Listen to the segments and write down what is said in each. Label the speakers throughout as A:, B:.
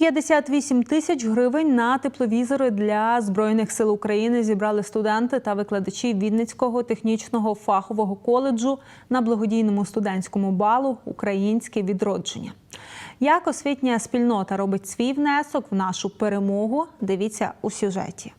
A: 58 тисяч гривень на тепловізори для збройних сил України зібрали студенти та викладачі Вінницького технічного фахового коледжу на благодійному студентському балу Українське відродження. Як освітня спільнота робить свій внесок в нашу перемогу? Дивіться у сюжеті.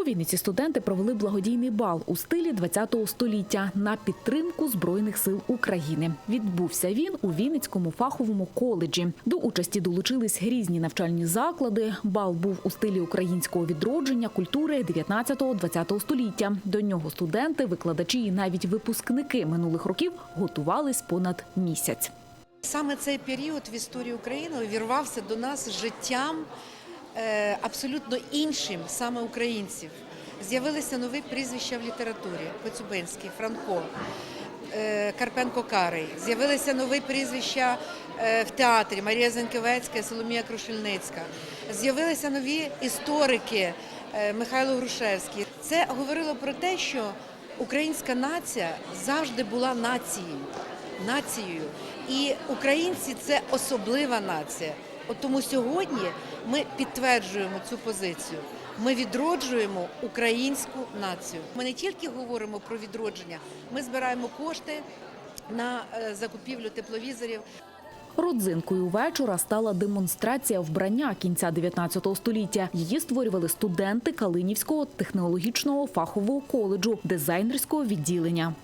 B: У Вінниці студенти провели благодійний бал у стилі 20-го століття на підтримку збройних сил України. Відбувся він у Вінницькому фаховому коледжі. До участі долучились різні навчальні заклади. Бал був у стилі українського відродження культури 19-20 століття. До нього студенти, викладачі і навіть випускники минулих років готувались понад місяць.
C: Саме цей період в історії України увірвався до нас життям абсолютно іншим, саме українців. З'явилися нові прізвища в літературі: Коцюбинський, Франко, е, Карпенко Карий. З'явилися нові прізвища е, в театрі Марія Зенківецька, Соломія Крушельницька. З'явилися нові історики е, Михайло Грушевський. Це говорило про те, що українська нація завжди була нацією нацією. І українці це особлива нація. От тому сьогодні ми підтверджуємо цю позицію. Ми відроджуємо українську націю. Ми не тільки говоримо про відродження, ми збираємо кошти на е, закупівлю тепловізорів.
B: Родзинкою вечора стала демонстрація вбрання кінця 19 століття. Її створювали студенти Калинівського технологічного фахового коледжу дизайнерського відділення.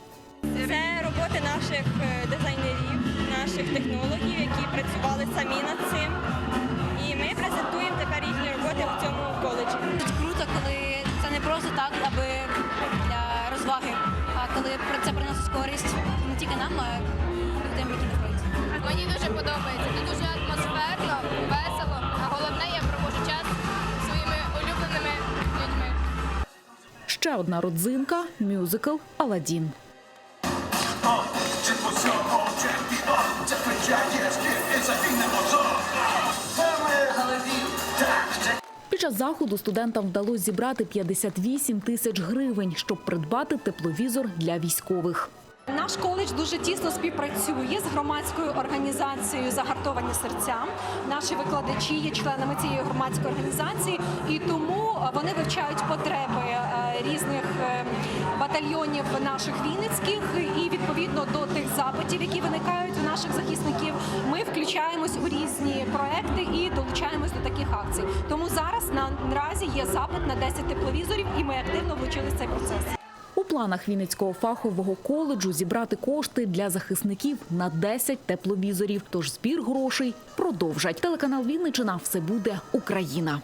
D: Це роботи наших е, дизайнерів, наших технологів, які працювали самі
E: це так, аби для розваги, а коли про це приносить користь не тільки нам, а й людям, які знаходяться.
F: Мені дуже подобається. Тут дуже атмосферно, весело, а головне, я проводжу час зі своїми улюбленими людьми.
B: Ще одна родзинка мюзикл Аладдін. Під час заходу студентам вдалося зібрати 58 тисяч гривень, щоб придбати тепловізор для військових.
G: Наш коледж дуже тісно співпрацює з громадською організацією Загартовані серця. Наші викладачі є членами цієї громадської організації, і тому е, вони вивчають потреби е, різних е, батальйонів наших вінницьких. І відповідно до тих запитів, які виникають у наших захисників, ми включаємось у різні проекти є запит на 10 тепловізорів, і ми активно влучили цей процес.
B: У планах Вінницького фахового коледжу зібрати кошти для захисників на 10 тепловізорів. Тож збір грошей продовжать. Телеканал Вінничина все буде Україна.